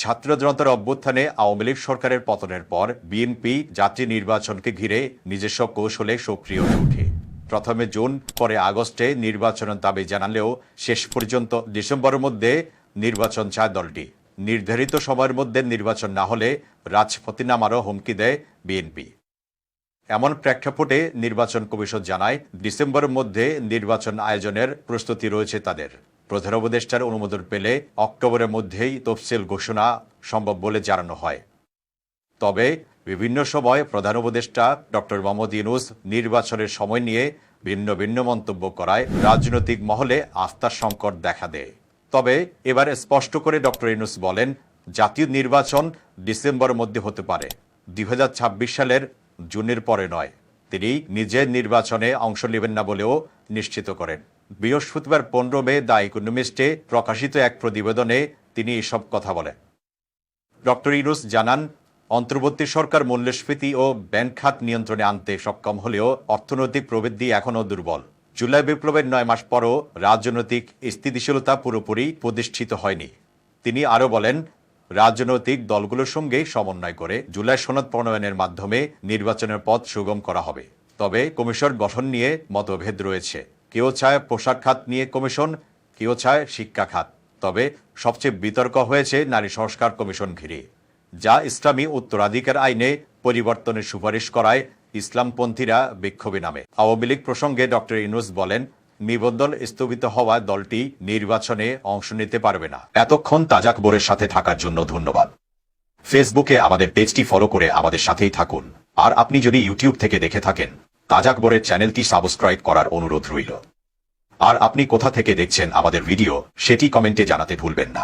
ছাত্র জনতার অভ্যুত্থানে আওয়ামী লীগ সরকারের পতনের পর বিএনপি জাতীয় নির্বাচনকে ঘিরে নিজস্ব কৌশলে সক্রিয় হয়ে ওঠে। প্রথমে জুন, পরে আগস্টে নির্বাচনের দাবি জানালেও শেষ পর্যন্ত ডিসেম্বরের মধ্যে নির্বাচন চায় দলটি। নির্ধারিত সময়ের মধ্যে নির্বাচন না হলে রাজপথে নামারও হুমকি দেয় বিএনপি। এমন প্রেক্ষাপটে নির্বাচন কমিশন জানায়, ডিসেম্বরের মধ্যে নির্বাচন আয়োজনের প্রস্তুতি রয়েছে তাদের। প্রধান উপদেষ্টার অনুমোদন পেলে অক্টোবরের মধ্যেই তফসিল ঘোষণা সম্ভব বলে জানানো হয়। তবে বিভিন্ন সময় প্রধান উপদেষ্টা ডক্টর মোহাম্মদ ইউনুস নির্বাচনের সময় নিয়ে ভিন্ন ভিন্ন মন্তব্য করায় রাজনৈতিক মহলে আস্থার সংকট দেখা দেয়। তবে এবার স্পষ্ট করে ডক্টর ইউনুস বলেন, জাতীয় নির্বাচন ডিসেম্বরের মধ্যে হতে পারে, দুই হাজার ছাব্বিশ সালের জুনের পরে নয়। তিনি নিজের নির্বাচনে অংশ নেবেন না বলেও নিশ্চিত করেন। বৃহস্পতিবার পনেরো মে দ্য ইকোনমিস্টে প্রকাশিত এক প্রতিবেদনে তিনি এসব কথা বলেন। ডক্টর ইউনুস জানান, অন্তর্বর্তী সরকার মূল্যস্ফীতি ও ব্যাংক খাত নিয়ন্ত্রণে আনতে সক্ষম হলেও অর্থনৈতিক প্রবৃদ্ধি এখনও দুর্বল। জুলাই বিপ্লবের নয় মাস পরও রাজনৈতিক স্থিতিশীলতা পুরোপুরি প্রতিষ্ঠিত হয়নি। তিনি আরও বলেন, রাজনৈতিক দলগুলোর সঙ্গে সমন্বয় করে জুলাই সনদ প্রণয়নের মাধ্যমে নির্বাচনের পথ সুগম করা হবে। তবে কমিশন গঠন নিয়ে মতভেদ রয়েছে। কেউ চায় পোশাক খাত নিয়ে কমিশন, কেউ চায় শিক্ষা খাত। তবে সবচেয়ে বিতর্ক হয়েছে নারী সংস্কার কমিশন ঘিরে, যা ইসলামী উত্তরাধিকার আইনে পরিবর্তনের সুপারিশ করায় ইসলামপন্থীরা বিক্ষোভে নামে। আওয়ামী লীগ প্রসঙ্গে ডক্টর ইনুস বলেন, নিবন্ধন স্থগিত হওয়া দলটি নির্বাচনে অংশ নিতে পারবে না। এতক্ষণ তাজাক বোরের সাথে থাকার জন্য ধন্যবাদ। ফেসবুকে আমাদের পেজটি ফলো করে আমাদের সাথেই থাকুন। আর আপনি যদি ইউটিউব থেকে দেখে থাকেন তাজাক বোরের চ্যানেলটি সাবস্ক্রাইব করার অনুরোধ রইল। আর আপনি কোথা থেকে দেখছেন আমাদের ভিডিও, সেটি কমেন্টে জানাতে ভুলবেন না।